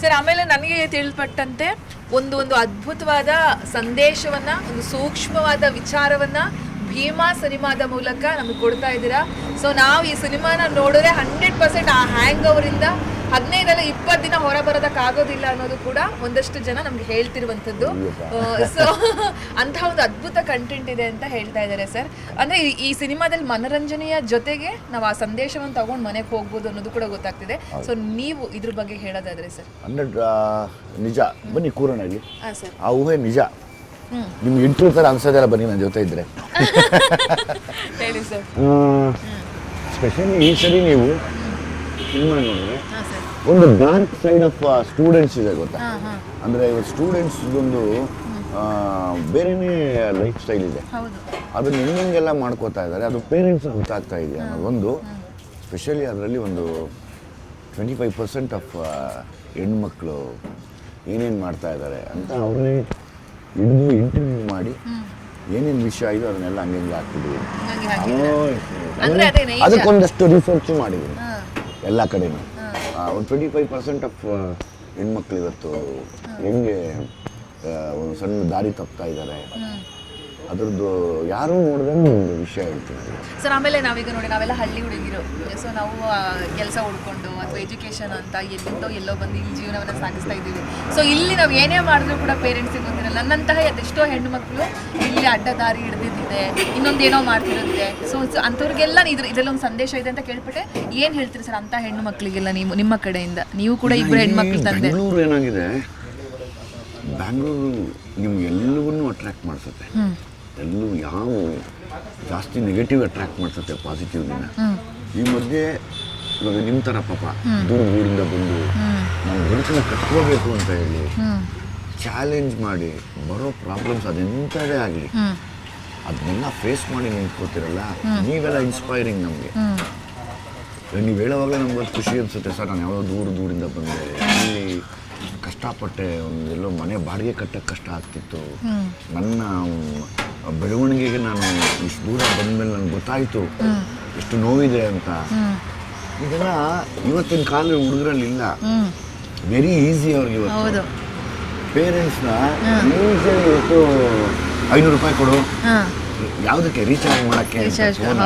Sir ಆಮೇಲೆ ನನಗೆ ತಿಳಿಪಟ್ಟಂತೆ ಒಂದು ಒಂದು ಅದ್ಭುತವಾದ ಸಂದೇಶವನ್ನ ಒಂದು ಸೂಕ್ಷ್ಮವಾದ ವಿಚಾರವನ್ನ ಭೀಮಾ ಸಿನಿಮಾದ ಮೂಲಕ ನಮಗೆ ಕೊಡ್ತಾ ಇದ್ದೀರಾ? ಸೊ ನಾವು ಈ ಸಿನಿಮಾನ ನೋಡಿದ್ರೆ ಹಂಡ್ರೆಡ್ ಪರ್ಸೆಂಟ್ ಆ ಹ್ಯಾಂಗ್ ಅವರಿಂದ ಹದಿನೈದಲ್ಲ ಇಪ್ಪತ್ತು ದಿನ ಹೊರ ಬರೋದಕ್ಕಾಗೋದಿಲ್ಲ ಅನ್ನೋದು ಕೂಡ ಒಂದಷ್ಟು ಜನ ನಮ್ಗೆ ಹೇಳ್ತಿರುವಂಥದ್ದು. ಸೊ ಅಂತಹ ಒಂದು ಅದ್ಭುತ ಕಂಟೆಂಟ್ ಇದೆ ಅಂತ ಹೇಳ್ತಾ ಇದ್ದಾರೆ ಸರ್ ಅಂದರೆ ಈ- ಸಿನಿಮಾದಲ್ಲಿ ಮನರಂಜನೆಯ ಜೊತೆಗೆ ನಾವು ಆ ಸಂದೇಶವನ್ನು ತಗೊಂಡು ಮನೆಗೆ ಹೋಗ್ಬೋದು ಅನ್ನೋದು ಕೂಡ ಗೊತ್ತಾಗ್ತಿದೆ. ಸೊ ನೀವು ಇದ್ರ ಬಗ್ಗೆ ಹೇಳೋದಾದ್ರೆ ಸರ್ ಹಂಡ್ರೆಡ್ ನಿಜ. ಬನ್ನಿ ಕೂರೋಣ ಇಲ್ಲಿ. ಆ ಊಹೆ ನಿಜ. ನಿಮ್ಗೆ ಇಂಟ್ರೂ ಥರ ಅನ್ಸೋದಲ್ಲ ಬನ್ನಿ ನನ್ನ ಜೊತೆ ಇದ್ರೆ. ಹೇಳಿ ಸರ್ ಸ್ಪೆಷಲಿ ಈ ಸರಿ ನೀವು ಸಿನಿಮಾ ನೋಡಿದ್ರೆ ಒಂದು ಡಾರ್ಕ್ ಸೈಡ್ ಆಫ್ ಸ್ಟೂಡೆಂಟ್ಸ್ ಇದೆ ಗೊತ್ತಾ? ಅಂದ್ರೆ ಇವತ್ತು ಸ್ಟೂಡೆಂಟ್ಸ್ ಒಂದು ಬೇರೆನೇ ಲೈಫ್ ಸ್ಟೈಲ್ ಇದೆ. ಅದನ್ನ ಹೆಂಗೆಲ್ಲ ಮಾಡ್ಕೋತಾ ಇದ್ದಾರೆ. ಅದು ಪೇರೆಂಟ್ಸ್ ಗೊತ್ತಾಗ್ತಾ ಇದೆ ಅನ್ನೋದೊಂದು. ಸ್ಪೆಷಲಿ ಅದರಲ್ಲಿ ಒಂದು ಟ್ವೆಂಟಿ ಫೈವ್ ಪರ್ಸೆಂಟ್ ಆಫ್ ಹೆಣ್ಮಕ್ಳು ಏನೇನು ಮಾಡ್ತಾ ಇದ್ದಾರೆ ಅಂತ ಅವರೇ ಹಿಡಿದು ಇಂಟರ್ವ್ಯೂ ಮಾಡಿ ಏನೇನು ವಿಷಯ ಇದೆ ಅದನ್ನೆಲ್ಲ ಹಂಗೆ ಅದೇ ನೈಜ. ಅದಕ್ಕೊಂದಷ್ಟು ರಿಸರ್ಚ್ ಮಾಡಿದ್ದೀನಿ. ಎಲ್ಲ ಕಡೆನೂ. ಒಂದು ಟ್ವೆಂಟಿ ಫೈವ್ ಪರ್ಸೆಂಟ್ ಆಫ್ ಹೆಣ್ಮಕ್ಳು ಇವತ್ತು ಹೆಂಗೆ ಒಂದು ಸಣ್ಣ ದಾರಿ ತಪ್ತಾ ಇದ್ದಾರೆ ಅದ್ರದ್ದು ಯಾರು ನೋಡಿದ್ರೆ ಒಂದು ವಿಷಯ ಹೇಳ್ತೀನಿ. ಸರ್ ಆಮೇಲೆ ನಾವೀಗ ನೋಡಿ ನಾವೆಲ್ಲ ಹಳ್ಳಿ ಹುಡುಗಿರು. ಸೊ ನಾವು ಕೆಲಸ ಹುಡ್ಕೊಂಡು ಅಥವಾ ಎಜುಕೇಶನ್ ಅಂತ ಎಲ್ಲಿಂದೋ ಎಲ್ಲೋ ಬಂದು ಇಲ್ಲಿ ಜೀವನವನ್ನು ಸಾಗಿಸ್ತಾ ಇದ್ದೀವಿ. ಸೊ ಇಲ್ಲಿ ನಾವು ಏನೇ ಮಾಡಿದ್ರು ಕೂಡ ಪೇರೆಂಟ್ಸಿಗೆ ಗೊತ್ತಿರಲ್ಲ. ನನ್ನಂತಹ ಅದೆಷ್ಟೋ ಹೆಣ್ಣು ಮಕ್ಕಳು ಇಲ್ಲಿ ಅಡ್ಡ ದಾರಿ ಹಿಡಿದಿದ್ದಿದೆ ಇನ್ನೊಂದೇನೋ ಮಾಡ್ತಿರುತ್ತೆ ಸೊ ಅಂಥವ್ರಿಗೆಲ್ಲ ಇದ್ರ ಇದರಲ್ಲಿ ಒಂದು ಸಂದೇಶ ಇದೆ ಅಂತ ಕೇಳ್ಬಿಟ್ಟೆ. ಏನು ಹೇಳ್ತೀರಿ ಸರ್ ಅಂತ ಹೆಣ್ಣು ಮಕ್ಕಳಿಗೆಲ್ಲ ನೀವು ನಿಮ್ಮ ಕಡೆಯಿಂದ? ನೀವು ಕೂಡ ಇಬ್ಬರು ಹೆಣ್ಮಕ್ಳು ತಂದೆ. ಏನಾಗಿದೆ? ಬ್ಯಾಂಗ್ಳೂರು ನಿಮ್ಗೆ ಎಲ್ಲವನ್ನೂ ಅಟ್ರಾಕ್ಟ್ ಮಾಡಿಸುತ್ತೆ ಎಲ್ಲೂ ಯಾವ ಜಾಸ್ತಿ ನೆಗೆಟಿವ್ ಅಟ್ರಾಕ್ಟ್ ಪಾಸಿಟಿವ್ ಪಾಸಿಟಿವ್ನ ಈ ಮಧ್ಯೆ ಇವಾಗ ನಿಮ್ಮ ಥರ ಪಾಪ ದೂರ ಊರಿಂದ ಬಂದು ನಾವು ಬದುಕನ್ನ ಕಟ್ಕೋಬೇಕು ಅಂತ ಹೇಳಿ ಚಾಲೆಂಜ್ ಮಾಡಿ ಬರೋ ಪ್ರಾಬ್ಲಮ್ಸ್ ಅದೆಂಥದೇ ಆಗಲಿ ಅದನ್ನೆಲ್ಲ ಫೇಸ್ ಮಾಡಿ ನಿಂತ್ಕೋತಿರಲ್ಲ? ನೀವೆಲ್ಲ ಇನ್ಸ್ಪೈರಿಂಗ್ ನಮಗೆ. ನೀವು ಹೇಳೋವಾಗ ನಮ್ಗೆ ಖುಷಿ ಅನಿಸುತ್ತೆ, ಸರ್, ನಾನು ಯಾವುದೋ ದೂರ ದೂರಿಂದ ಬಂದೆ. ಇಲ್ಲಿ ಕಷ್ಟಪಟ್ಟೆ ಒಂದು ಎಲ್ಲೋ ಮನೆ ಬಾಡಿಗೆ ಕಟ್ಟಕ್ಕೆ ಕಷ್ಟ ಆಗ್ತಿತ್ತು. ನನ್ನ ಮ್, ಬೆಳವಣಿಗೆಗೆ ನಾನು ಇಷ್ಟು ದೂರ ಬಂದಮೇಲೆ ನನಗೆ ಗೊತ್ತಾಯಿತು. ಎಷ್ಟು ನೋವಿದೆ ಅಂತ. ಇದೆಲ್ಲ ಇವತ್ತಿನ ಕಾಲ ಹುಡುಗರಲ್ಲಿ ಇಲ್ಲ. ವೆರಿ ಈಸಿ ಅವ್ರಿಗೆ ಇವತ್ತು. ಪೇರೆಂಟ್ಸ್ನ ಇವತ್ತು ಐನೂರು ರೂಪಾಯಿ ಕೊಡು. ಯಾವುದಕ್ಕೆ? ರೀಚಾರ್ಜ್ ಮಾಡೋಕ್ಕೆ.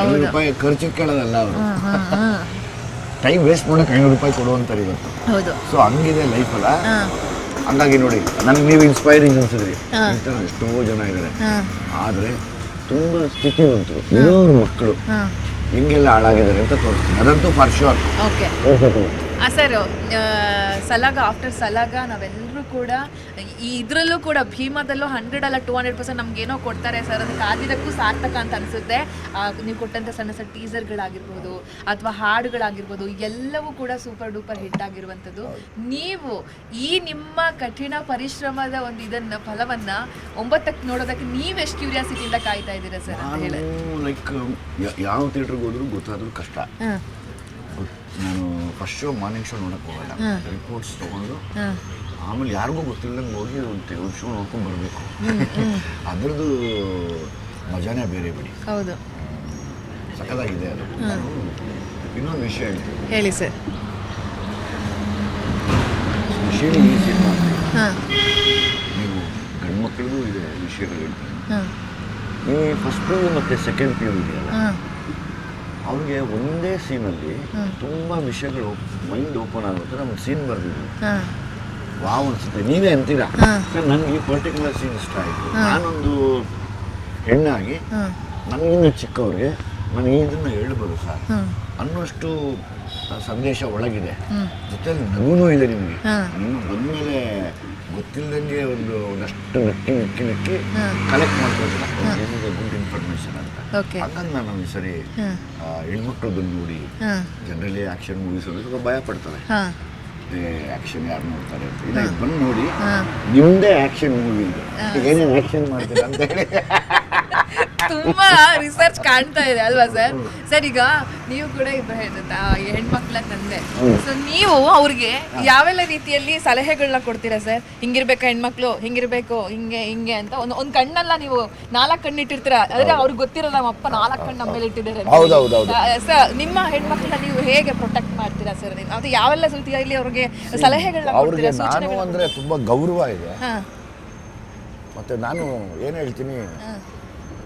ಐನೂರು ರೂಪಾಯಿ ಖರ್ಚು ಕೇಳೋದಲ್ಲ ಅವರು. ಟೈಮ್ ವೇಸ್ಟ್ ಮಾಡೋಕ್ಕೆ ಐನೂರು ರೂಪಾಯಿ ಕೊಡು ಅಂತಾರೆ ಇವತ್ತು. ಸೊ ಹಂಗಿದೆ ಲೈಫಲ್ಲ ಹಂಗಾಗಿ ನೋಡಿ ನನಗೆ ನೀವು ಇನ್ಸ್ಪೈರಿಂಗ್ ಅನ್ಸಿದ್ರಿ. ಎಷ್ಟೋ ಜನ ಇದ್ದಾರೆ ಆದರೆ ತುಂಬ ಸ್ಥಿತಿವಂತರು ಇರೋರು ಮಕ್ಕಳು ಹಿಂಗೆಲ್ಲ ಹೆಂಗೆಲ್ಲ ಹಾಳಾಗಿದ್ದಾರೆ ಅಂತ ತೋರಿಸ್ತೀನಿ. ಅದಂತೂ ಫಾರ್ ಶೋರ್ ಓಕೆ ಸರ್ ಸಲಾಗ ಆಫ್ಟರ್ ಸಲಾಗ ನಾವೆಲ್ಲರೂ ಕೂಡ ಇದರಲ್ಲೂ ಕೂಡ ಭೀಮಾದಲ್ಲೂ ಹಂಡ್ರೆಡ್ ಅಲ್ಲ ಟೂ ಹಂಡ್ರೆಡ್ ಪರ್ಸೆಂಟ್ ಏನೋ ಕೊಡ್ತಾರೆ ಸರ್. ಅದಕ್ಕೆ ಕಾದಿದ್ದಕ್ಕೂ ಸಾರ್ಥಕ ಅಂತ ಅನಿಸುತ್ತೆ. ನೀವು ಕೊಟ್ಟಂಥ ಸಣ್ಣ ಸಣ್ಣ ಟೀಸರ್ಗಳಾಗಿರ್ಬೋದು ಅಥವಾ ಹಾಡುಗಳಾಗಿರ್ಬೋದು ಎಲ್ಲವೂ ಕೂಡ ಸೂಪರ್ ಡೂಪರ್ ಹಿಟ್ ಆಗಿರುವಂಥದ್ದು. ನೀವು ಈ ನಿಮ್ಮ ಕಠಿಣ ಪರಿಶ್ರಮದ ಒಂದು ಇದನ್ನ ಫಲವನ್ನ ಒಂಬತ್ತಕ್ಕೆ ನೋಡೋದಕ್ಕೆ ನೀವೆಷ್ಟು ಕ್ಯೂರಿಯಾಸಿಟಿಯಿಂದ ಕಾಯ್ತಾ ಇದ್ದೀರಾ ಸರ್ ಲೈಕ್ ಯಾವ ಥಿಯೇಟ್ರಿಗೆ ಹೋದ್ರು ಗೊತ್ತಾದ್ರೂ ಕಷ್ಟ. ನಾನು ಫಸ್ಟ್ ಶೋ ಮಾರ್ನಿಂಗ್ ಶೋ ನೋಡಕ್ಕೆ ಹೋಗಲ್ಲ. ರಿಪೋರ್ಟ್ಸ್ ತೊಗೊಂಡು ಆಮೇಲೆ ಯಾರಿಗೂ ಗೊತ್ತಿಲ್ಲದಂಗೆ ಹೋಗಿ ಒಂದು ಶೋ ನೋಡ್ಕೊಂಡು ಬರಬೇಕು. ಅದ್ರದ್ದು ಮಜಾನೇ ಬೇರೆ ಬಿಡಿ. ಹೌದು. ಸಖತ್ತಾಗಿದೆ ಅದು. ಇನ್ನೊಂದು ವಿಷಯ ಹೇಳ್ತೀನಿ. ಹೇಳಿ ಸರ್. ಸ್ಪೆಷಲಿ ಈ ಸಿನಿಮಾ ನೀವು ಗಂಡು ಮಕ್ಕಳಿಗೂ ಇದೆ ವಿಷಯಗಳು ಹೇಳ್ತೀನಿ. ಈ ಫಸ್ಟ್ ಪಿ ಯು ಮತ್ತು ಸೆಕೆಂಡ್ ಪಿ ಯು ಇದೆಯಲ್ಲ ಅವ್ರಿಗೆ ಒಂದೇ ಸೀನಲ್ಲಿ. ತುಂಬ ವಿಷಯಗಳು ಮೈಂಡ್ ಓಪನ್ ಆಗೋ ಥರ ಒಂದು ಸೀನ್ ಬರೆದಿದ್ವಿ ಹಾಂ. ವಾವ್ ಅನಿಸುತ್ತೆ. ನೀವೇ ಅಂತೀರಾ. ಸರ್ ನನಗೆ ಈ ಪರ್ಟಿಕ್ಯುಲರ್ ಸೀನ್ ಇಷ್ಟ ಆಯಿತು. ನಾನೊಂದು ಹೆಣ್ಣಾಗಿ ನನಗಿನ್ನ ಚಿಕ್ಕವ್ರಿಗೆ ನಾನು ಇದನ್ನು ಹೇಳ್ಬೋದು ಸರ್. ಅನ್ನೋಷ್ಟು ಸಂದೇಶ ಒಳಗಿದೆ. ಜೊತೆಲಿ ನಗುನೂ ಇದೆ ನಿಮಗೆ. ನಿಮ್ಗೆ ನೀವು ಬಂದಮೇಲೆ ಗೊತ್ತಿಲ್ಲದಂಗೆ ಒಂದು ಒಂದಷ್ಟು ನಕ್ಕಿ ನಕ್ಕಿ ನಕ್ಕಿ. ಕಲೆಕ್ಟ್ ಮಾಡ್ಕೊಳ್ತಾರೆ ಗುಡ್ ಇನ್ಫಾರ್ಮೇಷನ್ ಅಂತ. ಓಕೆ ಹಂಗಂದು ನಾನು ಸರಿ ಹೆಣ್ಮಕ್ಳು ಹೆಣ್ಮಕ್ಳದನ್ನು ನೋಡಿ ಜನರಲಿ ಆ್ಯಕ್ಷನ್ ಮೂವೀಸ್ ಭಯ ಪಡ್ತಾರೆ. ಆ್ಯಕ್ಷನ್ ಯಾರು ನೋಡ್ತಾರೆ ಅಂತ. ಬಂದು ನೋಡಿ ನಿಮ್ಮದೇ ಆ್ಯಕ್ಷನ್ ಮೂವಿ ಇದು. ಏನೇನು ಆ್ಯಕ್ಷನ್ ಮಾಡ್ತೀರಾ ಅಂತ ಹೇಳಿ. ತುಂಬಾ ರಿಸರ್ಚ್ ಕಾಣ್ತಾ ಇದೆ ಅಲ್ವಾ ಸರ್ ಸರ್ ಈಗ ನೀವು ಕೂಡ ಇಬ್ಬ ಹೆಣ್ಮಕ್ಳ ತಂದೆ. ಸೊ ನೀವು ಅವ್ರಿಗೆ ಯಾವೆಲ್ಲ ರೀತಿಯಲ್ಲಿ ಸಲಹೆಗಳನ್ನ ಕೊಡ್ತೀರಾ ಸರ್ ಹಿಂಗಿರ್ಬೇಕಾ ಹೆಣ್ಮಕ್ಳು? ಹಿಂಗಿರ್ಬೇಕು ಹಿಂಗೆ ಹಿಂಗೆ ಅಂತ ಒಂದು ಒಂದ್ ಕಣ್ಣಲ್ಲ ನೀವು ನಾಲ್ಕು ಕಣ್ಣು ಇಟ್ಟಿರ್ತೀರಾ? ಅಂದ್ರೆ ಅವ್ರಿಗೆ ಗೊತ್ತಿರಲ್ಲ ನಮ್ಮ ಅಪ್ಪ ನಾಲ್ಕು ಕಣ್ಣು ನಮ್ಮ ಮೇಲೆ ಇಟ್ಟಿದ್ದಾರೆ. ಸರ್ ನಿಮ್ಮ ಹೆಣ್ಮಕ್ಳನ್ನ ನೀವು ಹೇಗೆ ಪ್ರೊಟೆಕ್ಟ್ ಮಾಡ್ತೀರಾ ಸರ್ ನೀವು ಅದು ಯಾವೆಲ್ಲ ರೀತಿಯಲ್ಲಿ ಅವ್ರಿಗೆ ಸಲಹೆಗಳನ್ನ ಅವ್ರಿಗೆ ಕೊಡ್ತೀರಾ ನಾನು ಅಂದ್ರೆ ತುಂಬಾ ಗೌರವ ಇದೆ. ಹಾ. ಮತ್ತು ನಾನು ಏನು ಹೇಳ್ತೀನಿ?